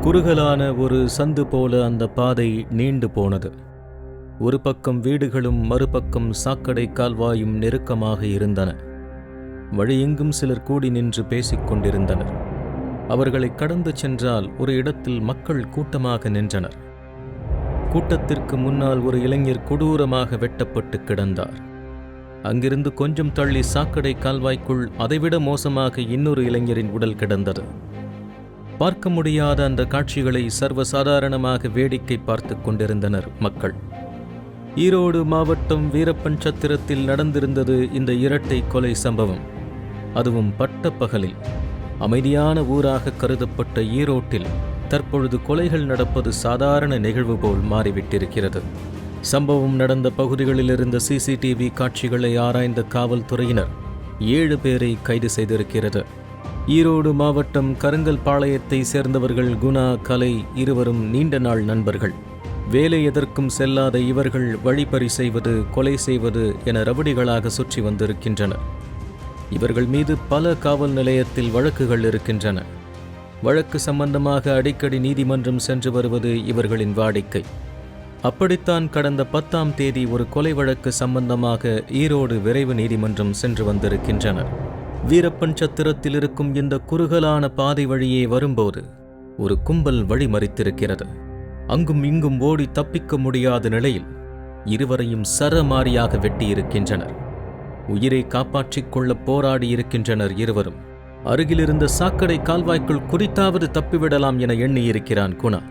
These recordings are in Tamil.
குறுகலான ஒரு சந்து போல அந்த பாதை நீண்டு போனது. ஒரு பக்கம் வீடுகளும் மறுபக்கம் சாக்கடை கால்வாயும் நெருக்கமாக இருந்தன. வழியெங்கும் சிலர் கூடி நின்று பேசிக் கொண்டிருந்தனர். அவர்களை கடந்து சென்றால் ஒரு இடத்தில் மக்கள் கூட்டமாக நின்றனர். கூட்டத்திற்கு முன்னால் ஒரு இளைஞர் கொடூரமாக வெட்டப்பட்டு கிடந்தார். அங்கிருந்து கொஞ்சம் தள்ளி சாக்கடை கால்வாய்க்குள் அதைவிட மோசமாக இன்னொரு இளைஞரின் உடல் கிடந்தது. பார்க்க முடியாத அந்த காட்சிகளை சர்வசாதாரணமாக வேடிக்கை பார்த்து கொண்டிருந்தனர் மக்கள். ஈரோடு மாவட்டம் வீரப்பன் சத்திரத்தில் நடந்திருந்தது இந்த இரட்டை கொலை சம்பவம். அதுவும் பட்ட பகலில் அமைதியான ஊராக கருதப்பட்ட ஈரோட்டில் தற்பொழுது கொலைகள் நடப்பது சாதாரண நிகழ்வு போல் மாறிவிட்டிருக்கிறது. சம்பவம் நடந்த பகுதிகளில் இருந்த சிசிடிவி காட்சிகளை ஆராய்ந்த காவல்துறையினர் ஏழு பேரை கைது செய்திருக்கிறது. ஈரோடு மாவட்டம் கருங்கல்பாளையத்தை சேர்ந்தவர்கள் குணா கலை இருவரும் நீண்ட நாள் நண்பர்கள். வேலை எதற்கும் செல்லாத இவர்கள் வழிப்பறி செய்வது கொலை செய்வது என ரபடிகளாக சுற்றி வந்திருக்கின்றனர். இவர்கள் மீது பல காவல் நிலையத்தில் வழக்குகள் இருக்கின்றன. வழக்கு சம்பந்தமாக அடிக்கடி நீதிமன்றம் சென்று வருவது இவர்களின் வாடிக்கை. அப்படித்தான் கடந்த பத்தாம் தேதி ஒரு கொலை வழக்கு சம்பந்தமாக ஈரோடு விரைவு நீதிமன்றம் சென்று வந்திருக்கின்றனர். வீரப்பன் சத்திரத்தில் இருக்கும் இந்த குறுகலான பாதை வழியே வரும்போது ஒரு கும்பல் வழிமறித்திருக்கிறது அங்கும் இங்கும் ஓடி தப்பிக்க முடியாத நிலையில் இருவரையும் சரமாரியாக வெட்டியிருக்கின்றனர். உயிரை காப்பாற்றிக் கொள்ள போராடி இருக்கின்றனர் இருவரும். அருகிலிருந்த சாக்கடை கால்வாய்க்குள் குறித்தாவது தப்பிவிடலாம் என எண்ணியிருக்கிறான் குணா.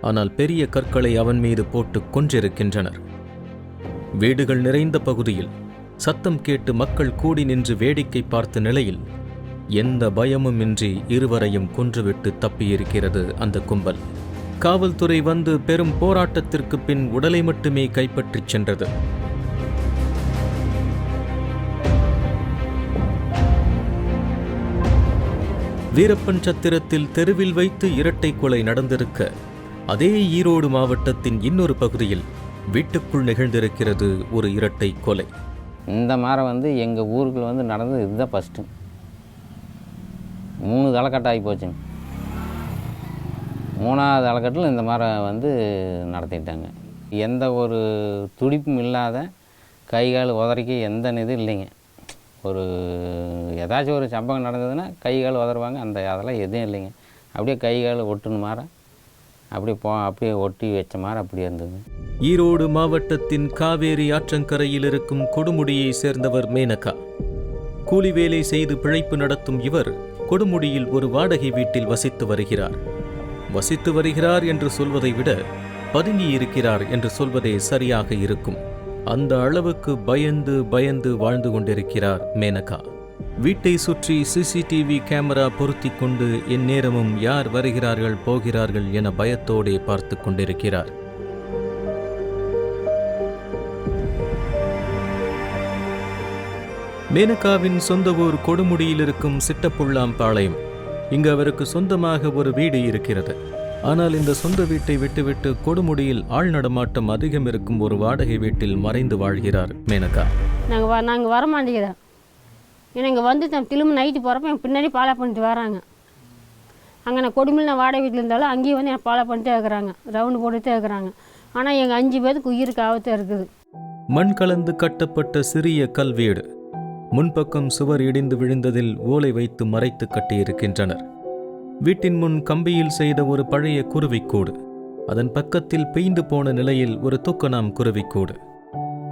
ஆனால் பெரிய கற்களை அவன் மீது போட்டு கொன்றிருக்கின்றனர். வீடுகள் நிறைந்த பகுதியில் சத்தம் கேட்டு மக்கள் கூடி நின்று வேடிக்கை பார்த்த நிலையில் எந்த பயமுமின்றி இருவரையும் கொன்றுவிட்டு தப்பியிருக்கிறது அந்த கும்பல். காவல்துறை வந்து பெரும் போராட்டத்திற்கு பின் உடலை மட்டுமே கைப்பற்றிச் சென்றது. வீரப்பன் சத்திரத்தில் தெருவில் வைத்து இரட்டை கொலை நடந்திருக்க அதே ஈரோடு மாவட்டத்தின் இன்னொரு பகுதியில் வீட்டுக்குள் நிகழ்ந்திருக்கிறது ஒரு இரட்டை கொலை. இந்த மாதிரி வந்து எங்கள் ஊருக்குள்ள வந்து நடந்தது இதுதான் ஃபஸ்ட்டு மூணு தலைக்கட்டு ஆகி போச்சுங்க. மூணாவது தலைக்கட்டில் இந்த மாதிரி வந்து நடத்திட்டாங்க. எந்த ஒரு துடிப்பும் இல்லாத கை கால் உதறிக்க எந்த இதுவும் இல்லைங்க. ஒரு ஏதாச்சும் ஒரு சம்பவம் நடந்ததுன்னா கை கால் உதறுவாங்க அந்த அதெல்லாம் எதுவும் இல்லைங்க. அப்படியே கை கால் ஒட்டுன மாற அப்படியே போ அப்படியே ஒட்டி வச்ச மாதிரி அப்படியே இருந்தது ஈரோடு மாவட்டத்தின் காவேரி ஆற்றங்கரையில் இருக்கும் கொடுமுடியை சேர்ந்தவர் மேனகா. கூலி வேலை செய்து பிழைப்பு நடத்தும் இவர் கொடுமுடியில் ஒரு வாடகை வீட்டில் வசித்து வருகிறார். வசித்து வருகிறார் என்று சொல்வதை விட பதுங்கி இருக்கிறார் என்று சொல்வதே சரியாக இருக்கும். அந்த அளவுக்கு பயந்து பயந்து வாழ்ந்து கொண்டிருக்கிறார் மேனகா. வீட்டை சுற்றி சிசிடிவி கேமரா பொருத்தி கொண்டு எந்நேரமும் யார் வருகிறார்கள் போகிறார்கள் என பயத்தோடே பார்த்து கொண்டிருக்கிறார். மேனகாவின் சொந்த ஊர் கொடுமுடியில் இருக்கும் சிட்டப்புள்ளாம்பாளையம். இங்கு அவருக்கு சொந்தமாக ஒரு வீடு இருக்கிறது. ஆனால் இந்த சொந்த வீட்டை விட்டுவிட்டு கொடுமுடியில் ஆள் நடமாட்டம் அதிகம் இருக்கும் ஒரு வாடகை வீட்டில் மறைந்து வாழ்கிறார் மேனகா. நாங்கள் வ நாங்கள் வர மாட்டேங்கிறோம் ஏன்னா இங்கே வந்து தான் திரும்ப நைட்டு போகிறப்ப என் பின்னாடி ஃபாலோ பண்ணிட்டு வராங்க. அங்கே நான் கொடுமையில் நான் வாடகை வீட்டில் இருந்தாலும் அங்கேயும் வந்து என்னை ஃபாலோ பண்ணிட்டே இருக்கிறாங்க. ரவுண்டு போட்டுகிட்டே இருக்கிறாங்க. ஆனால் எங்கள் அஞ்சு பேருக்கு உயிருக்கு ஆபத்தாக இருக்குது. மண் கலந்து கட்டப்பட்ட சிறிய கல்வீடு. முன்பக்கம் சுவர் இடிந்து விழுந்ததில் ஓலை வைத்து மறைத்து கட்டியிருக்கின்றனர். வீட்டின் முன் கம்பியில் செய்த ஒரு பழைய குருவிக்கூடு. அதன் பக்கத்தில் பெய்ந்து போன நிலையில் ஒரு தூக்கணாம் குருவிக்கூடு.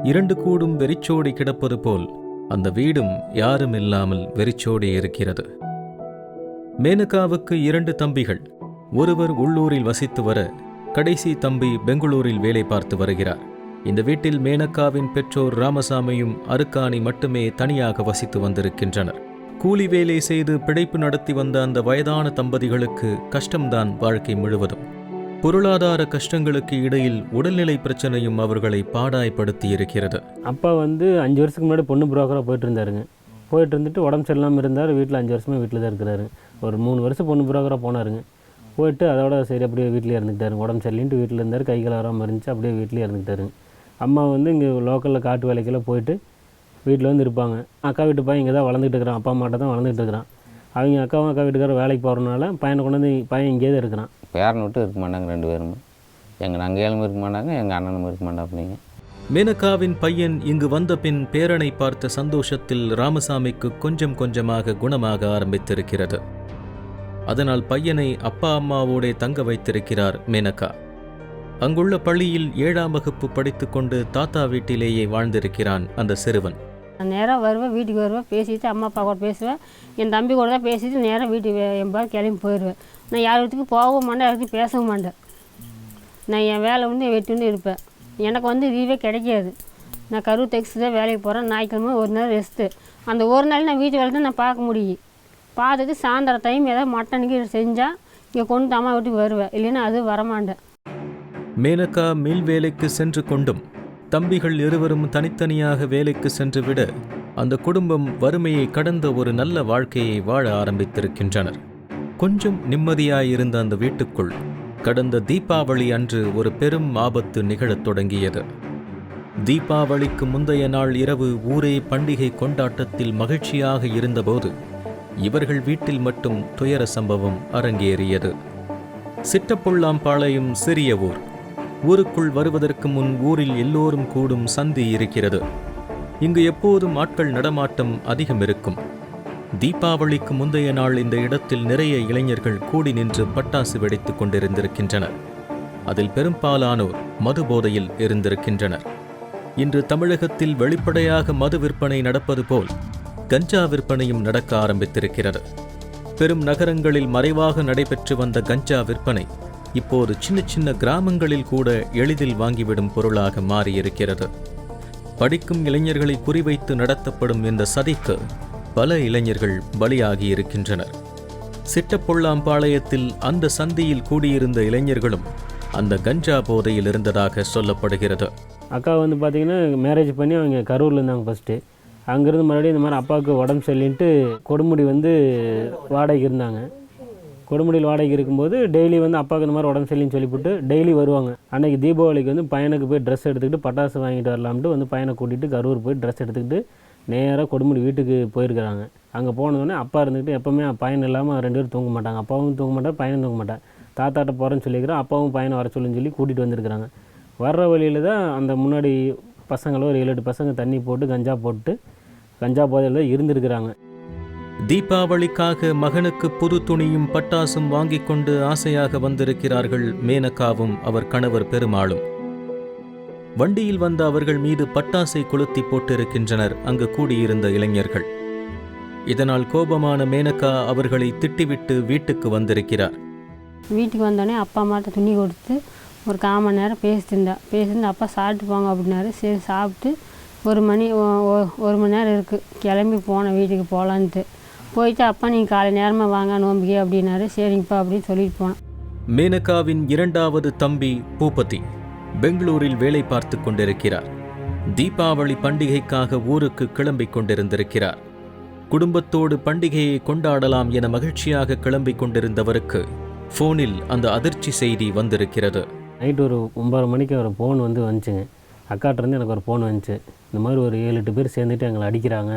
இரண்டு கூடும் வெறிச்சோடி கிடப்பது போல் அந்த வீடும் யாரும் இல்லாமல் வெறிச்சோடி இருக்கிறது. மேனகாவுக்கு இரண்டு தம்பிகள். ஒருவர் உள்ளூரில் வசித்து வர கடைசி தம்பி பெங்களூரில் வேலை பார்த்து வருகிறார். இந்த வீட்டில் மேனக்காவின் பெற்றோர் ராமசாமியும் அருக்காணி மட்டுமே தனியாக வசித்து வந்திருக்கின்றனர். கூலி வேலை செய்து பிழைப்பு நடத்தி வந்த அந்த வயதான தம்பதிகளுக்கு கஷ்டம்தான் வாழ்க்கை முழுவதும். பொருளாதார கஷ்டங்களுக்கு இடையில் உடல்நிலை பிரச்சனையும் அவர்களை பாடாய்படுத்தி இருக்கிறது அப்பா வந்து அஞ்சு வருஷத்துக்கு முன்னாடி பொண்ணு புரோக்கராக போயிட்டு இருந்தாருங்க போயிட்டு இருந்துட்டு உடம்பு சரியில்லாமல் இருந்தார் வீட்டில் அஞ்சு வருஷமே வீட்டில் தான் இருக்கிறாரு. ஒரு மூணு வருஷம் பொண்ணு புரோக்கராக போனாருங்க. போயிட்டு அதோட சரி அப்படியே வீட்டிலே இருந்துக்கிட்டாரு உடம்பு சரியில்லைன்ட்டு வீட்டில் இருந்தார் கை கால் வராமல் இருந்துச்சு அப்படியே வீட்டிலே இருந்துக்கிட்டாருங்க. அம்மா வந்து இங்கே லோக்கலில் காட்டு வேலைக்கெல்லாம் போயிட்டு வீட்டில் வந்து இருப்பாங்க. அக்கா வீட்டு பையன் இங்கே தான் வளர்ந்துட்டு இருக்கிறான். அப்பா அம்மாட்ட தான் வளர்ந்துட்டு இருக்கிறான். அவங்க அக்காவும் அக்கா வீட்டுக்காரர் வேலைக்கு போகிறனால பையனை கொண்டு வந்து பையன் இங்கேயே தான் இருக்கிறான். பேரன் விட்டு இருக்க மாட்டாங்க ரெண்டு பேரும். எங்கள் நங்கையாலும் இருக்க மாட்டாங்க எங்கள் அண்ணனும் இருக்க மாட்டாப்புலிங்க மேனகாவின் பையன் இங்கு வந்த பின் பேரனை பார்த்த சந்தோஷத்தில் ராமசாமிக்கு கொஞ்சம் கொஞ்சமாக குணமாக ஆரம்பித்திருக்கிறது. அதனால் பையனை அப்பா அம்மாவோடே தங்க வைத்திருக்கிறார் மேனகா அங்குள்ள பள்ளியில் ஏழாம் வகுப்பு படித்துக்கொண்டு தாத்தா வீட்டிலேயே வாழ்ந்திருக்கிறான் அந்த சிறுவன். நான் நேராக வருவேன் வீட்டுக்கு வருவேன் பேசிட்டு அம்மா அப்பா கூட பேசுவேன். என் தம்பி கூட தான் பேசிட்டு நேராக வீட்டுக்கு வே- கிளம்பி போயிடுவேன். நான் யார் வீட்டுக்கு போகவும் மாட்டேன் யாருக்கும் பேசவும் மாட்டேன். நான் என் வேலை வந்து வெட்டுன்னு இருப்பேன். எனக்கு வந்து லீவே கிடைக்காது. நான் கரு தைச்சு தான் வேலைக்கு போகிறேன் ஞாயிற்றுக்கிழமை ஒரு நாள் ரெஸ்ட்டு அந்த ஒரு நாள் நான் வீட்டு வேலை தான் நான் பார்க்க முடியும். பார்த்துட்டு சாயந்தரம் டைம் ஏதாவது மட்டனுக்கு செஞ்சால் இங்கே கொண்டு அம்மா வீட்டுக்கு வருவேன். இல்லைன்னா அது வரமாட்டேன். மேனகா மில் வேலைக்கு சென்று கொண்டும் தம்பிகள் இருவரும் தனித்தனியாக வேலைக்கு சென்றுவிட அந்த குடும்பம் வறுமையை கடந்த ஒரு நல்ல வாழ்க்கையை வாழ ஆரம்பித்திருக்கின்றனர். கொஞ்சம் நிம்மதியாயிருந்த அந்த வீட்டுக்குள் கடந்த தீபாவளி அன்று ஒரு பெரும் ஆபத்து நிகழத் தொடங்கியது. தீபாவளிக்கு முந்தைய நாள் இரவு ஊரே பண்டிகை கொண்டாட்டத்தில் மகிழ்ச்சியாக இருந்தபோது இவர்கள் வீட்டில் மட்டும் துயர சம்பவம் அரங்கேறியது. சிட்டப்புள்ளாம்பாளையம் சிறிய ஊர். ஊருக்குள் வருவதற்கு முன் ஊரில் எல்லோரும் கூடும் சந்தி இருக்கிறது. இங்கு எப்போதும் ஆட்கள் நடமாட்டம் அதிகம் இருக்கும். தீபாவளிக்கு முந்தைய நாள் இந்த இடத்தில் நிறைய இளைஞர்கள் கூடி நின்று பட்டாசு வெடித்துக் கொண்டிருந்திருக்கின்றனர். அதில் பெரும்பாலானோர் மது போதையில் இருந்திருக்கின்றனர். இன்று தமிழகத்தில் வெளிப்படையாக மது விற்பனை நடப்பது போல் கஞ்சா விற்பனையும் நடக்க ஆரம்பித்திருக்கிறது. பெரும் நகரங்களில் மறைவாக நடைபெற்று வந்த கஞ்சா விற்பனை இப்போது சின்ன சின்ன கிராமங்களில் கூட எளிதில் வாங்கிவிடும் பொருளாக மாறியிருக்கிறது. படிக்கும் இளைஞர்களை குறிவைத்து நடத்தப்படும் இந்த சதிக்கு பல இளைஞர்கள் பலியாகி இருக்கின்றனர் சிட்டப்பொள்ளாம்பாளையத்தில் அந்த சந்தியில் கூடியிருந்த இளைஞர்களும் அந்த கஞ்சா போதையில் இருந்ததாக சொல்லப்படுகிறது. அக்கா வந்து பார்த்தீங்கன்னா மேரேஜ் பண்ணி அவங்க கரூரில் இருந்தாங்க ஃபஸ்ட்டு அங்கேருந்து மறுபடியும் இந்த மாதிரி அப்பாவுக்கு உடம்பு சரியில்லைன்ட்டு கொடுமுடி வந்து வாடகைக்கு இருந்தாங்க. கொடுமுடியில் வாடகைக்கு இருக்கும்போது டெய்லி வந்து அப்பாவுக்கு இந்த மாதிரி உடம்பு சரியில்லைன்னு சொல்லிவிட்டு டெய்லி வருவாங்க. அன்னைக்கு தீபாவளிக்கு வந்து பையனுக்கு போய் ட்ரெஸ் எடுத்துக்கிட்டு பட்டாசு வாங்கிட்டு வரலாம்ட்டு வந்து பையனை கூட்டிகிட்டு கரூர் போய் ட்ரெஸ் எடுத்துக்கிட்டு நேராக கொடுமுடி வீட்டுக்கு போயிருக்கிறாங்க. அங்கே போனதுடனே அப்பா இருந்துக்கிட்டு எப்போவுமே பையன் இல்லாமல் ரெண்டு பேரும் தூங்க மாட்டாங்க. அப்பாவும் தூங்க மாட்டார் பையனும் தூங்க மாட்டான் தாத்தாட்ட போகிறேன்னு சொல்லிக்கிறேன் அப்பாவும் பையனை வர சொல்லுன்னு சொல்லி கூட்டிகிட்டு வந்திருக்கிறாங்க. வர்ற வழியில் தான் அந்த முன்னாடி பசங்களும் ஒரு ஏழு எட்டு பசங்க தண்ணி போட்டு கஞ்சா போட்டு கஞ்சா போதையில் தான் இருந்திருக்கிறாங்க. தீபாவளிக்காக மகனுக்கு புது துணியும் பட்டாசும் வாங்கிக் கொண்டு ஆசையாக வந்திருக்கிறார்கள் மேனகாவும் அவர் கணவர் பெருமாளும். வண்டியில் வந்த அவர்கள் மீது பட்டாசை கொளுத்தி போட்டிருக்கின்றனர் அங்கு கூடியிருந்த இளைஞர்கள். இதனால் கோபமான மேனகா அவர்களை திட்டிவிட்டு வீட்டுக்கு வந்திருக்கிறார். வீட்டுக்கு வந்தோடனே அப்பா அம்மாட்ட துணி கொடுத்து ஒரு கால் மணி நேரம் பேசிட்டு இருந்தா பேசிட்டு அப்பா சாப்பிட்டு போங்க அப்படின்னாரு. சரி சாப்பிட்டு ஒரு மணி ஒ- ஒரு மணி நேரம் இருக்குது கிளம்பி போனேன் வீட்டுக்கு போகலான்ட்டு. போயிட்டு அப்பா நீங்கள் காலை நேரமாக வாங்க நோம்பிக்கை அப்படின்னாரு. சரிங்கப்பா அப்படின்னு சொல்லிட்டு போனேன். மேனகாவின் இரண்டாவது தம்பி பூபதி பெங்களூரில் வேலை பார்த்து கொண்டிருக்கிறார். தீபாவளி பண்டிகைக்காக ஊருக்கு கிளம்பிக் கொண்டிருந்திருக்கிறார். குடும்பத்தோடு பண்டிகையை கொண்டாடலாம் என மகிழ்ச்சியாக கிளம்பிக் கொண்டிருந்தவருக்கு போனில் அந்த அதிர்ச்சி செய்தி வந்திருக்கிறது. நைட்டு ஒரு ஒம்பது மணிக்கு ஒரு ஃபோன் வந்து வந்துச்சுங்க. அக்காட்டிருந்து எனக்கு ஒரு ஃபோன் வந்துச்சு. இந்த மாதிரி ஒரு ஏழு எட்டு பேர் சேர்ந்துட்டு எங்களை அடிக்கிறாங்க.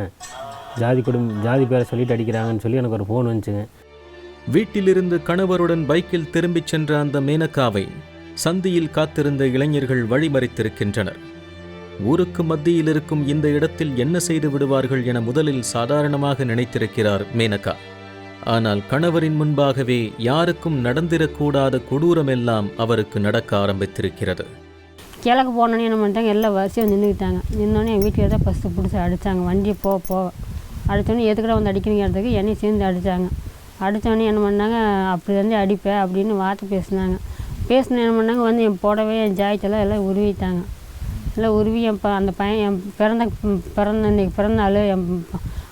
ஜாதி குடும் ஜாதி பேரை சொல்லிட்டு அடிக்கிறாங்கன்னு சொல்லி எனக்கு ஒரு ஃபோன் வந்துச்சுங்க. வீட்டிலிருந்து கணவருடன் பைக்கில் திரும்பிச் சென்ற அந்த மேனகாவை சந்தியில் காத்திருந்த இளைஞர்கள் வழிமறித்திருக்கின்றனர். ஊருக்கு மத்தியில் இருக்கும் இந்த இடத்தில் என்ன செய்து விடுவார்கள் என முதலில் சாதாரணமாக நினைத்திருக்கிறார் மேனகா ஆனால் கணவரின் முன்பாகவே யாருக்கும் நடந்திடக்கூடாத கொடூரமெல்லாம் அவருக்கு நடக்க ஆரம்பித்திருக்கிறது. கிழக்கு போனோன்னே என்ன பண்ணிட்டாங்க எல்லாம் வரிசையாக நின்றுக்கிட்டாங்க நின்னோடனே என் வீட்டில் தான் ஃபஸ்ட்டு பிடிச்சி அடித்தாங்க வண்டியை போக போக அடித்தோடனே எதுக்குடா வந்து அடிக்கிறீங்கிறதுக்கு என்னையும் சேர்ந்து அடித்தாங்க அடித்தோடனே என்ன பண்ணாங்க அப்படி வந்து அடிப்பேன் அப்படின்னு வார்த்தை பேசினாங்க. பேசின என்ன பண்ணாங்க வந்து என் புடவை என் ஜாக்கெல்லாம் எல்லாம் உருவிட்டாங்க. எல்லாம் உருவி என் ப அந்த பையன் என் பிறந்த பிறந்த இன்றைக்கி பிறந்த நாள் என்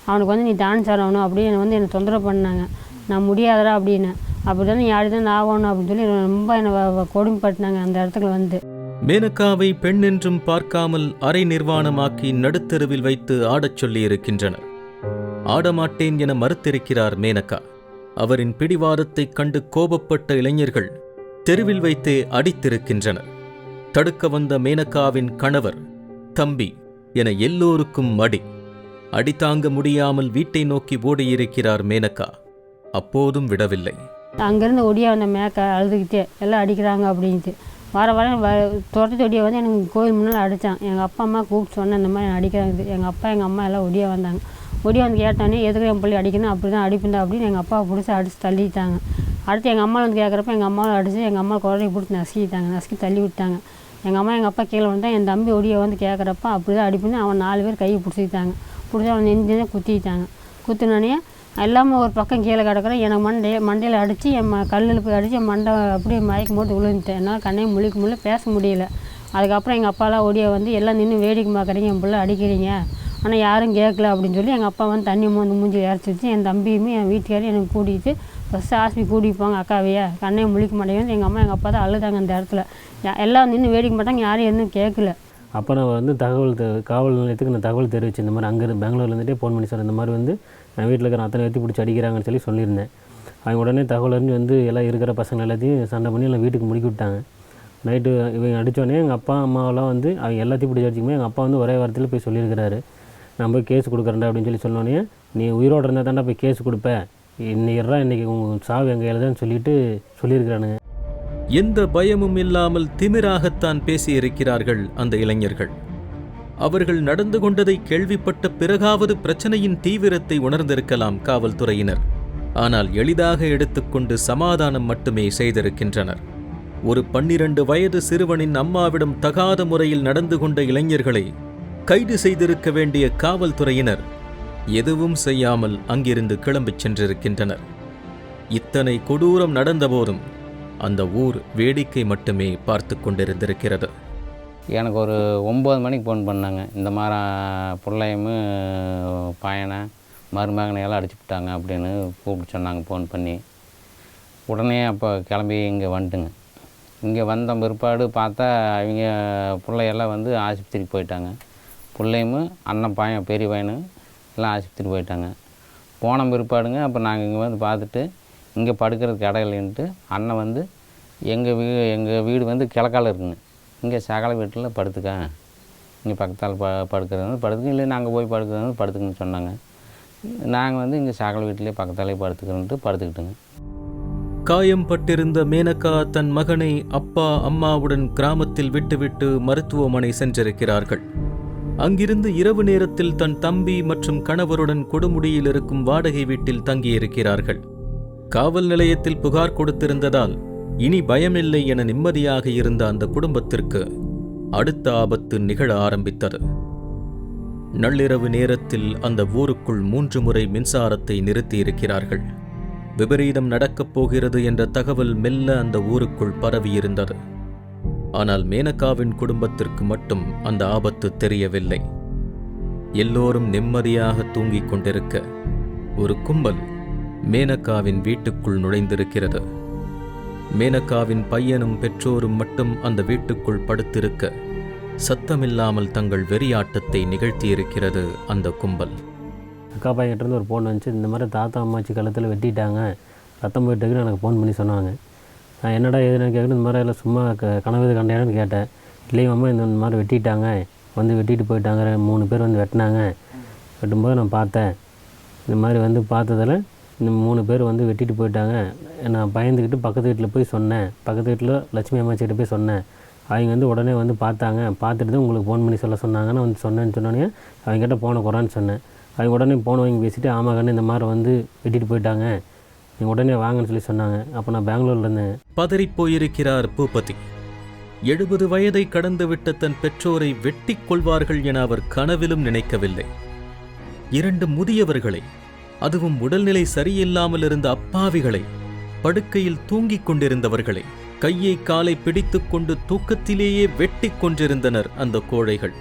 அவனுக்கு வந்து நீ டான்ஸ் ஆடணும் அப்படின்னு வந்து என்னை தொந்தரவு பண்ணாங்க. நான் முடியாதடா அப்படின்னு. அப்படி தான் நீ ஆடி தான் ஆகணும் அப்படின்னு சொல்லி ரொம்ப என்னை கொடுமைப்பட்டினாங்க அந்த இடத்துல வந்து. மேனக்காவை பெண் என்றும் பார்க்காமல் அரை நிர்வாணமாக்கி நடுத்தருவில் வைத்து ஆடச் சொல்லி இருக்கின்றனர் ஆடமாட்டேன் என மறுத்திருக்கிறார் மேனகா. அவரின் பிடிவாதத்தைக் கண்டு கோபப்பட்ட இளைஞர்கள் தெருவில் வைத்தே அடித்திருக்கின்றனர். தடுக்க வந்த மேனகாவின் கணவர் தம்பி என எல்லோருக்கும் அடி அடி தாங்க முடியாமல் வீட்டை நோக்கி ஓடியிருக்கிறார் மேனகா. அப்போதும் விடவில்லை. அங்கேருந்து ஒடியா வந்த மேக்க அழுதுகிட்டே. எல்லாம் அடிக்கிறாங்க அப்படின்ட்டு. வர வர வ துரத்தி ஒடியா வந்து எனக்கு கோயில் முன்னால் அடித்தான் எங்கள் அப்பா அம்மா கூப்பிட்டு சொன்னேன் இந்த மாதிரி அடிக்கிறாங்க எங்கள் அப்பா எங்கள் அம்மா எல்லாம் ஒடியா வந்தாங்க. ஒடியா வந்து கேட்டானே எதுக்கு என் பிள்ளை அடிக்கணும்? அப்படி தான் அடிப்பேன் அப்படின்னு எங்கள் அப்பாவை பிடிச்சி அடித்து தள்ளிட்டாங்க. அடுத்து எங்கள் அம்மா வந்து கேட்குறப்ப எங்கள் அம்மாவை அடித்து எங்கள் அம்மா குழந்தைய பிடிச்சி நசுக்கிட்டாங்க. நசுக்கி தள்ளி விட்டாங்க. எங்கள் அம்மா எங்கள் அப்பா கீழே வந்தால் என் தம்பி ஒடியை வந்து கேட்குறப்ப அப்படி தான் அடிப்பேன் அவன் நாலு பேர் கையை பிடிச்சிக்கிட்டாங்க. பிடிச்சி அவன் நெஞ்சு குத்திக்கிட்டாங்க குத்துனோடனே எல்லாமே ஒரு பக்கம் கீழே கிடக்குறேன் எனக்கு மண்டைய மண்டையில் அடித்து என் ம கல்லில் போய் அடித்து என் மண்டை அப்படியே மயக்கம் போட்டு விழுந்துட்டேன். என்னால் கண்ணையும் முழிக்க முடியல பேச முடியல. அதுக்கப்புறம் எங்கள் அப்பாலாம் ஒடியை வந்து எல்லாம் நின்று வேடிக்கை பார்க்குறீங்க என் பிள்ளை அடிக்கிறீங்க. ஆனால் யாரும் கேட்கல அப்படின்னு சொல்லி எங்கள் அப்பா வந்து தண்ணி வந்து மூஞ்சி இறச்சி வச்சு என் தம்பியுமே என் வீட்டுக்காரையும் எனக்கு கூட்டிகிட்டு ஃபஸ்ட்டு ஹாஸ்பிட்டல் கூட்டிகிட்டு போங்க அக்காவையே. கண்ணையும் முழிக்க மாட்டேங்குது. எங்கள் அம்மா எங்கள் அப்பா தான் அழுதாங்க அந்த இடத்துல. எல்லாம் நின்று வேடிக்கை மாட்டாங்க யாரும் எதுவும் கேட்கல அப்போ நான் வந்து தகவல் தெ- காவல் நிலையத்துக்கு நான் தகவல் தெரிவிச்சேன். இந்த மாதிரி அங்கேருந்து பெங்களூர்லேருந்துட்டே ஃபோன் பண்ணி சொன்னேன். இந்த மாதிரி வந்து நான் வீட்டில் இருக்கிற அத்தனை பேர்த்தி பிடிச்சி அடிக்கிறாங்கன்னு சொல்லி சொல்லியிருந்தேன். அவங்க உடனே தகவல் அறிஞ்சு வந்து எல்லாம் இருக்கிற பசங்க எல்லாத்தையும் சண்டை பண்ணி எல்லாம் வீட்டுக்கு முடிக்கி விட்டாங்க. நைட்டு இவங்க அடித்தோடனே எங்கள் அப்பா அம்மாவெல்லாம் வந்து அவங்க எல்லாத்தையும் பிடிச்சி அடிச்சுக்குமே எங்கள் அப்பா வந்து ஒரே வாரத்தில் போய் சொல்லியிருக்கிறாரு. நான் போய் கேஸ் கொடுக்குறேன்டா அப்படின்னு சொல்லி சொன்னோடனே நீ உயிரோடு இருந்தால் தாண்டா போய் கேஸ் கொடுப்ப. இன்னைக்கு இன்றைக்கி உங்கள் சாவு எங்கள் எழுதுன்னு சொல்லிட்டு சொல்லியிருக்கிறானுங்க. எந்த பயமும் இல்லாமல் திமிராகத்தான் பேசியிருக்கிறார்கள் அந்த இளைஞர்கள். அவர்கள் நடந்து கொண்டதை கேள்விப்பட்ட பிறகாவது பிரச்சனையின் தீவிரத்தை உணர்ந்திருக்கலாம் காவல்துறையினர். ஆனால் எளிதாக எடுத்துக்கொண்டு சமாதானம் மட்டுமே செய்திருக்கின்றனர். ஒரு பன்னிரண்டு வயது சிறுவனின் அம்மாவிடம் தகாத முறையில் நடந்து கொண்ட இளைஞர்களை கைது செய்திருக்க வேண்டிய காவல்துறையினர் எதுவும் செய்யாமல் அங்கிருந்து கிளம்பிச் சென்றிருக்கின்றனர். இத்தனை கொடூரம் நடந்தபோதும் அந்த ஊர் வேடிக்கை மட்டுமே பார்த்து கொண்டிருந்திருக்கிறது. எனக்கு ஒரு ஒம்பது மணிக்கு ஃபோன் பண்ணாங்க. இந்த மாதிரி பிள்ளையும் பையனை மருமகனையெல்லாம் அடிச்சுட்டாங்க அப்படின்னு கூப்பிட்டு சொன்னாங்க ஃபோன் பண்ணி. உடனே அப்போ கிளம்பி இங்கே வந்துட்டுங்க இங்கே வந்த பிற்பாடு பார்த்தா அவங்க பிள்ளையெல்லாம் வந்து ஆஸ்பத்திரிக்கு போயிட்டாங்க. பிள்ளையும் அண்ணன் பையன் பெரிய பையனு எல்லாம் ஆஸ்பத்திரி போயிட்டாங்க. போன பிற்பாடுங்க அப்போ நாங்கள் இங்கே வந்து பார்த்துட்டு இங்கே படுக்கிறதுக்கு இடம் இல்லைன்ட்டு அண்ணன் வந்து எங்கள் வீ எங்கள் வீடு வந்து கிழக்கால் இருக்குங்க. இங்கே சகல வீட்டில் படுத்துக்க இங்கே பக்கத்தால் ப படுக்கிறது படுத்துக்க இல்லை நாங்கள் போய் படுக்கிறது படுத்துக்கன்னு சொன்னாங்க. நாங்கள் வந்து இங்கே சகல வீட்டிலே பக்கத்தாலே படுத்துக்கிறோன்ட்டு படுத்துக்கிட்டுங்க. காயம் பட்டிருந்த மேனகா தன் மகனை அப்பா அம்மாவுடன் கிராமத்தில் விட்டுவிட்டு மருத்துவமனை சென்றிருக்கிறார்கள். அங்கிருந்து இரவு நேரத்தில் தன் தம்பி மற்றும் கணவருடன் கொடுமுடியில் இருக்கும் வாடகை வீட்டில் தங்கியிருக்கிறார்கள். காவல் நிலையத்தில் புகார் கொடுத்திருந்ததால் இனி பயமில்லை என நிம்மதியாக இருந்த அந்த குடும்பத்திற்கு அடுத்த ஆபத்து நிகழ ஆரம்பித்தது. நள்ளிரவு நேரத்தில் அந்த ஊருக்குள் மூன்று முறை மின்சாரத்தை நிறுத்தியிருக்கிறார்கள். விபரீதம் நடக்கப் போகிறது என்ற தகவல் மெல்ல அந்த ஊருக்குள் பரவியிருந்தது. ஆனால் மேனகாவின் குடும்பத்திற்கு மட்டும் அந்த ஆபத்து தெரியவில்லை. எல்லோரும் நிம்மதியாக தூங்கிக் கொண்டிருக்க ஒரு கும்பல் மேனகாவின் வீட்டுக்குள் நுழைந்திருக்கிறது. மேனகாவின் பையனும் பெற்றோரும் மட்டும் அந்த வீட்டுக்குள் படுத்திருக்க சத்தமில்லாமல் தங்கள் வெறியாட்டத்தை நிகழ்த்தியிருக்கிறது அந்த கும்பல். அக்கா பையன்கிட்டருந்து ஒரு ஃபோன் வந்துச்சு. இந்த மாதிரி தாத்தா அம்மாச்சி காலத்தில் வெட்டிட்டாங்க. ரத்தம் போயிட்டு எனக்கு ஃபோன் பண்ணி சொன்னாங்க. நான் என்னடா எதுன்னு கேட்குறது இந்த மாதிரி எல்லாம் சும்மா க கனவு இது கேட்டேன். இல்லையே அம்மா இந்த மாதிரி வெட்டிட்டாங்க. வந்து வெட்டிட்டு போயிட்டாங்க மூணு பேர் வந்து வெட்டினாங்க. வெட்டும்போது நான் பார்த்தேன். இந்த மாதிரி வந்து பார்த்ததில் இந்த மூணு பேர் வந்து வெட்டிட்டு போயிட்டாங்க. நான் பயந்துக்கிட்டு பக்கத்து வீட்டில் போய் சொன்னேன். பக்கத்து வீட்டில் லட்சுமி அம்மாச்சிக்கிட்ட போய் சொன்னேன். அவங்க வந்து உடனே வந்து பார்த்தாங்க. பார்த்துட்டு தான் உங்களுக்கு ஃபோன் பண்ணி சொல்ல சொன்னாங்க. நான் வந்து சொன்னேன்னு சொன்னோன்னே அவங்ககிட்ட போன குறான்னு சொன்னேன். அவங்க உடனே போன வாங்கி பேசிட்டு ஆமாம் கண்ணு இந்த மாதிரி வந்து வெட்டிட்டு போயிட்டாங்க. நீங்கள் உடனே வாங்கன்னு சொல்லி சொன்னாங்க. அப்போ நான் பெங்களூர்ல இருந்தேன். பதறிப் போயிருக்கிறார் பூபதி. எழுபது வயதை கடந்துவிட்ட தன் பெற்றோரை வெட்டிக் கொள்வார்கள் என அவர் கனவிலும் நினைக்கவில்லை. இரண்டு முதியவர்களை அதுவும் உடல்நிலை சரியில்லாமல் இருந்த அப்பாவிகளை படுக்கையில் தூங்கிக் கொண்டிருந்தவர்களை கையை காலை பிடித்துக்கொண்டு தூக்கத்திலேயே வெட்டிக் கொண்டிருந்தனர் அந்த கோழைகள்.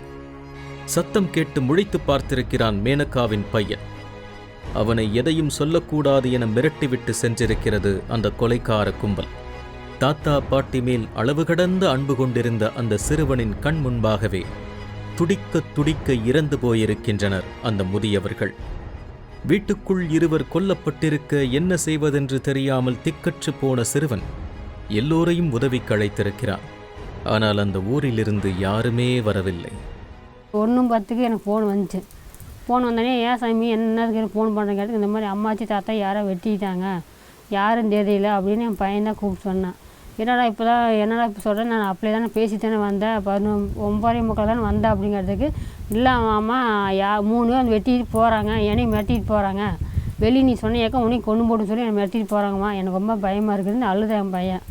சத்தம் கேட்டு முழித்து பார்த்திருக்கிறான் மேனகாவின் பையன். அவனை எதையும் சொல்லக்கூடாது என மிரட்டிவிட்டு சென்றிருக்கிறது அந்த கொலைக்கார கும்பல். தாத்தா பாட்டி மேல் அளவு கடந்த அன்பு கொண்டிருந்த அந்த சிறுவனின் கண் முன்பாகவே துடிக்க துடிக்க இறந்து போயிருக்கின்றனர் அந்த முதியவர்கள். வீட்டுக்குள் இருவர் கொல்லப்பட்டிருக்க என்ன செய்வதென்று தெரியாமல் திக்கற்று போன சிறுவன் எல்லோரையும் உதவிக்கு அழைத்திருக்கிறான். ஆனால் அந்த ஊரிலிருந்து யாருமே வரவில்லை. ஒன்றும் பத்துக்கு எனக்கு ஃபோன் வந்துச்சு. ஃபோன் வந்தோடனே ஏன் சாமி என்னதுக்கு ஃபோன் பண்ணுறேன் கேட்டு இந்த மாதிரி அம்மாச்சி தாத்தா யாரோ வெட்டிட்டாங்க. யாரும் தெரியல அப்படின்னு என் பையன் தான் கூப்பிட்டு சொன்னான். என்னடா இப்போ தான் என்னடா இப்போ சொல்கிறேன் நான் அப்படியே தானே பேசி தானே வந்தேன். பதினொ ஒம்பதே முக்கால் தானே வந்தேன். அப்படிங்கிறதுக்கு இல்லை அம்மா யா மூணு பேர் வெட்டிட்டு போகிறாங்க என்னையும் மிரட்டிட்டு போகிறாங்க வெளியே நீ சொன்னியாக்கா உனக்கு கொண்டு போட்டு சொல்லி என்னை மிரட்டிட்டு போகிறாங்கம்மா எனக்கு ரொம்ப பயமாக இருக்குதுன்னு அழுதேன் என் பையன்.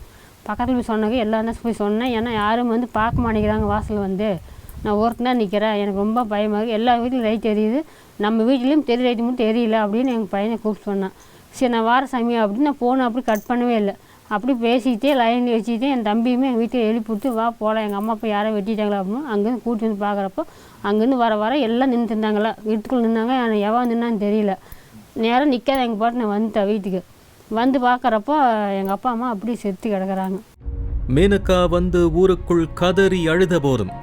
பக்கத்தில் போய் சொன்னாங்க எல்லாரும் போய் சொன்னேன். ஏன்னா யாரும் வந்து பார்க்க மாட்டேங்கிறாங்க வாசல் வந்து. நான் ஒருத்தன் நிற்கிறேன் எனக்கு ரொம்ப பயமாக இருக்குது எல்லா வீட்லையும் லைட் எரியுது. நம்ம வீட்லேயும் தெரிய லைட் மட்டும் தெரியல அப்படின்னு எங்கள் பையனை கூப்பிட்டு சொன்னான். சரி நான் வார சாமி அப்படின்னு நான் ஃபோனை அப்படி கட் பண்ணவே இல்லை. அப்படி பேசிக்கிட்டே லைன் வச்சுக்கிட்டே என் தம்பியுமே எங்கள் வீட்டில் எழுப்பிவிட்டு வா போகலாம் எங்கள் அம்மா அப்பா யாரோ வெட்டிட்டாங்களா? அப்படின்னு அங்கேருந்து கூட்டி வந்து பார்க்குறப்போ அங்கேருந்து வர வர எல்லாம் நின்றுருந்தாங்களா இருந்தாங்களா வீட்டுக்குள்ளே நின்னாங்க. எனக்கு எவன் நின்னான்னு தெரியல. நேராக நிற்காத எங்கள் பாட்டு நான் வந்துட்டேன் வீட்டுக்கு. வந்து பார்க்குறப்போ எங்கள் அப்பா அம்மா அப்படியே செத்து கிடக்குறாங்க. மேனகா வந்து ஊருக்குள் கதறி அழுத போதும்.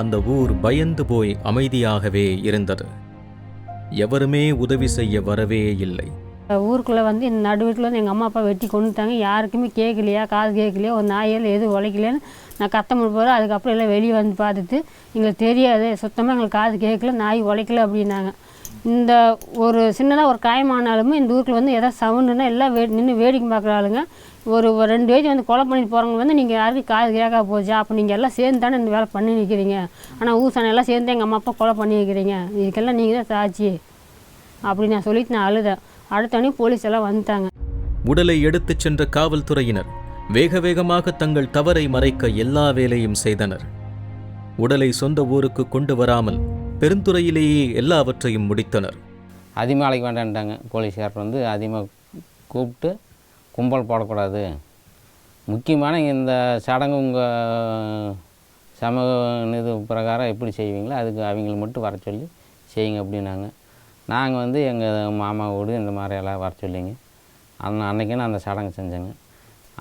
அந்த ஊர் பயந்து போய் அமைதியாகவே இருந்தது. எவருமே உதவி செய்ய வரவே இல்லை. ஊருக்குள்ளே வந்து இந்த நடு வீட்டில் வந்து எங்கள் அம்மா அப்பா வெட்டி கொண்டுட்டாங்க. யாருக்குமே கேட்கலையா காது கேட்கலையா ஒரு நாயால் எதுவும் உழைக்கலையான்னு நான் கத்த போகிறேன் அதுக்கப்புறம் எல்லாம் வெளியே வந்து பார்த்துட்டு எங்களுக்கு தெரியாது. சுத்தமாக எங்களுக்கு காது கேட்கல நாய் உழைக்கல அப்படின்னாங்க. இந்த ஒரு சின்னதாக ஒரு காயமானாலுமே இந்த ஊருக்குள்ள வந்து எதாவது சவுண்டுன்னா எல்லாம் வே நின்று வேடிக்கை பார்க்குற ஆளுங்க. ஒரு ஒரு ரெண்டு பேஜ் வந்து கொலை பண்ணிட்டு போகிறவங்க வந்து நீங்கள் யாருக்கும் காது கேட்கா போச்சா? அப்போ நீங்கள் எல்லாம் சேர்ந்து தானே இந்த வேலை பண்ணி நிற்கிறீங்க ஆனால் ஊசான எல்லாம் சேர்ந்து எங்கள் அம்மா அப்பா கொலை பண்ணி வைக்கிறீங்க இதுக்கெல்லாம் நீங்கள் தான் சாட்சி. அப்படி நான் சொல்லிட்டு நான் அழுதேன். அடுத்தவனே போலீஸ் எல்லாம் வந்துட்டாங்க. உடலை எடுத்துச் சென்ற காவல்துறையினர் வேக வேகமாக தங்கள் தவறை மறைக்க எல்லா வேலையும் செய்தனர். உடலை சொந்த ஊருக்கு கொண்டு வராமல் பெருந்துறையிலேயே எல்லாவற்றையும் முடித்தனர். அதிகமாக வேண்டான்ட்டாங்க போலீஸ்காரர் வந்து அதிகமாக கூப்பிட்டு கும்பல் போடக்கூடாது. முக்கியமான இந்த சடங்கு உங்கள் சமூக இது பிரகாரம் எப்படி செய்வீங்களோ அதுக்கு அவங்கள மட்டும் வர சொல்லி செய்யுங்க அப்படின்னாங்க. நாங்கள் வந்து எங்கள் மாமா வீடு இந்த மாதிரி எல்லாம் வர சொல்லிங்க. அன்ன அன்றைக்கி நான் அந்த சடங்கு செஞ்சேங்க.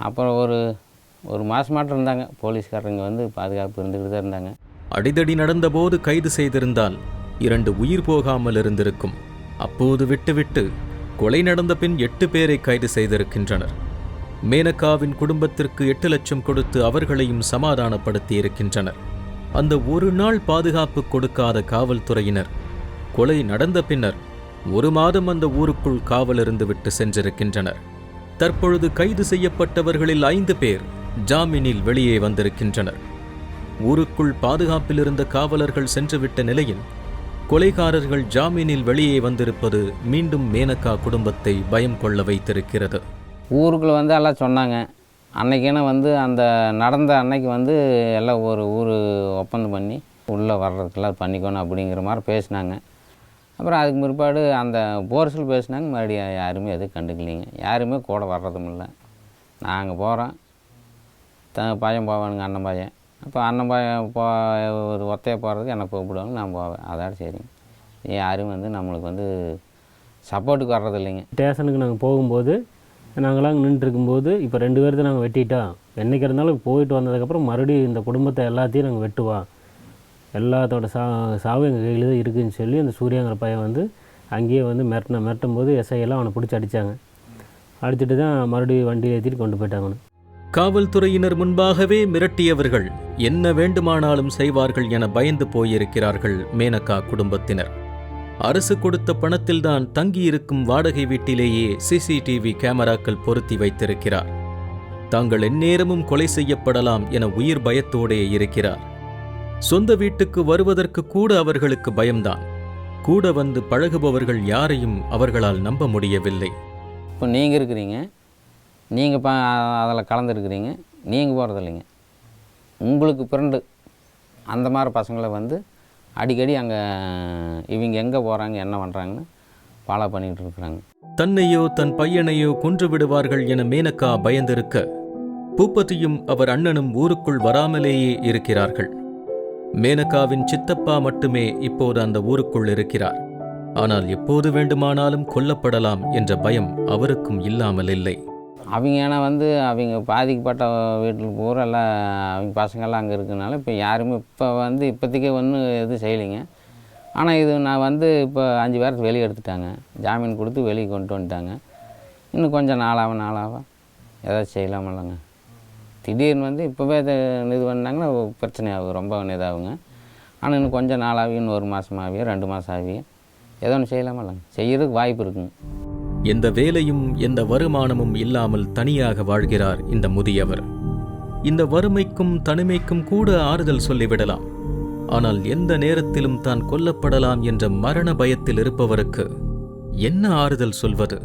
அப்புறம் ஒரு ஒரு மாதம் மாட்டம் இருந்தாங்க. போலீஸ்காரங்க வந்து பாதுகாப்பு இருந்துக்கிட்டு தான் இருந்தாங்க. அடிதடி நடந்தபோது கைது செய்திருந்தால் இரண்டு உயிர் போகாமல் இருந்திருக்கும். அப்போது விட்டுவிட்டு கொலை நடந்த பின் எட்டு பேரை கைது செய்திருக்கின்றனர். மேனகாவின் குடும்பத்திற்கு எட்டு லட்சம் கொடுத்து அவர்களையும் சமாதானப்படுத்தி இருக்கின்றனர் அந்த ஒரு நாள் பாதுகாப்பு கொடுக்காத காவல்துறையினர் கொலை நடந்த பின்னர் ஒரு மாதம் அந்த ஊருக்குள் காவல் இருந்துவிட்டு சென்றிருக்கின்றனர். தற்பொழுது கைது செய்யப்பட்டவர்களில் ஐந்து பேர் ஜாமீனில் வெளியே வந்திருக்கின்றனர். ஊருக்குள் பாதுகாப்பில் இருந்த காவலர்கள் சென்றுவிட்ட நிலையில் கொலைகாரர்கள் ஜாமீனில் வெளியே வந்திருப்பது மீண்டும் மேனகா குடும்பத்தை பயம் கொள்ள வைத்திருக்கிறது. ஊருக்குள்ளே வந்து எல்லாம் சொன்னாங்க. அன்னைக்கேன வந்து அந்த நடந்த அன்னைக்கு வந்து எல்லாம் ஒரு ஊர் ஒப்பந்தம் பண்ணி உள்ளே வர்றதுக்கெல்லாம் பண்ணிக்கணும் அப்படிங்கிற மாதிரி பேசினாங்க. அப்புறம் அதுக்கு பிற்பாடு அந்த போர்ஸில் பேசினாங்க. மறுபடியும் யாருமே எதுவும் கண்டுக்கலைங்க. யாருமே கூட வர்றதும் இல்லை. நாங்கள் போகிறோம் த பையன் போவானுங்க அண்ணன் பையன். அப்போ அண்ணன் பையன் போ ஒரு ஒத்தையை போகிறதுக்கு என்னை கூப்பிடுவாங்க நான் போவேன். அதோட சரிங்க யாரும் வந்து நம்மளுக்கு வந்து சப்போர்ட்டுக்கு வர்றது இல்லைங்க. ஸ்டேஷனுக்கு நாங்கள் போகும்போது நாங்களாம் நின்றுட்டு இருக்கும்போது இப்போ ரெண்டு பேர்த்து நாங்கள் வெட்டிட்டோம் என்றைக்கு இருந்தாலும் போயிட்டு வந்ததுக்கப்புறம் மறுபடியும் இந்த குடும்பத்தை எல்லாத்தையும் நாங்கள் வெட்டுவோம் எல்லாத்தோட சா சாவு எங்கள் கையில் தான் இருக்குதுன்னு சொல்லி அந்த சூர்யாங்கிற பையன் வந்து அங்கேயே வந்து மிரட்டின மிரட்டும் போது எஸ்ஐ எல்லாம் அவனை பிடிச்சி அடித்தாங்க அடிச்சுட்டு தான் மறுபடியும் வண்டியில் ஏற்றிட்டு கொண்டு போயிட்டாங்கன்னு காவல்துறையினர் முன்பாகவே மிரட்டியவர்கள் என்ன வேண்டுமானாலும் செய்வார்கள் என பயந்து போயிருக்கிறார்கள் மேனகா குடும்பத்தினர். அரசு கொடுத்த பணத்தில்தான் தங்கியிருக்கும் வாடகை வீட்டிலேயே சிசிடிவி கேமராக்கள் பொருத்தி வைத்திருக்கிறார். தாங்கள் எந்நேரமும் கொலை செய்யப்படலாம் என உயிர் பயத்தோடே இருக்கிறார். சொந்த வீட்டுக்கு வருவதற்கு கூட அவர்களுக்கு பயம்தான். கூட வந்து பழகுபவர்கள் யாரையும் அவர்களால் நம்ப முடியவில்லை. இப்போ நீங்கள் இருக்கிறீங்க. நீங்கள் பா அதில் கலந்துருக்குறீங்க நீங்கள் போகிறது இல்லைங்க உங்களுக்கு பிறண்டு அந்த மாதிரி பசங்களை வந்து அடிக்கடி அங்கே இவங்க எங்கே போகிறாங்க என்ன பண்ணுறாங்கன்னு ஃபாலோ பண்ணிகிட்டு இருக்கிறாங்க. தன்னையோ தன் பையனையோ கொன்று விடுவார்கள் என மேனக்கா பயந்திருக்க பூப்பதியும் அவர் அண்ணனும் ஊருக்குள் வராமலேயே இருக்கிறார்கள். மேனகாவின் சித்தப்பா மட்டுமே இப்போது அந்த ஊருக்குள் இருக்கிறார். ஆனால் எப்போது வேண்டுமானாலும் கொல்லப்படலாம் என்ற பயம் அவருக்கும் இல்லாமல் இல்லை அவங்க ஏன்னா வந்து அவங்க பாதிக்கப்பட்ட வீட்டில் பூரா எல்லாம் அவங்க பசங்கள்லாம் அங்கே இருக்கனால இப்போ யாருமே இப்போ வந்து இப்போதைக்கு ஒன்றும் எதுவும் செய்யலைங்க. ஆனால் இது நான் வந்து இப்போ அஞ்சு பேருக்கு வெளியே எடுத்துட்டாங்க. ஜாமீன் கொடுத்து வெளியே கொண்டு வந்துட்டாங்க. இன்னும் கொஞ்சம் நாளாக நாளாக ஏதாச்சும் செய்யலாமில்லங்க திடீர்னு வந்து இப்போவே இது இது பண்ணாங்கன்னா பிரச்சனை ஆகும் ரொம்ப இதாகுங்க. ஆனால் இன்னும் கொஞ்சம் நாளாகவே இன்னும் ஒரு மாதம் ஆகியோ ரெண்டு மாதம் ஆகியோ ஏதோ ஒன்று செய்யலாமல்ல செய்யறதுக்கு வாய்ப்பு இருக்குங்க. எந்த வேலையும் எந்த வருமானமும் இல்லாமல் தனியாக வாழ்கிறார் இந்த முதியவர். இந்த வறுமைக்கும் தனிமைக்கும் கூட ஆறுதல் சொல்லிவிடலாம். ஆனால் எந்த நேரத்திலும் தான் கொல்லப்படலாம் என்ற மரண பயத்தில் இருப்பவருக்கு என்ன ஆறுதல் சொல்வது?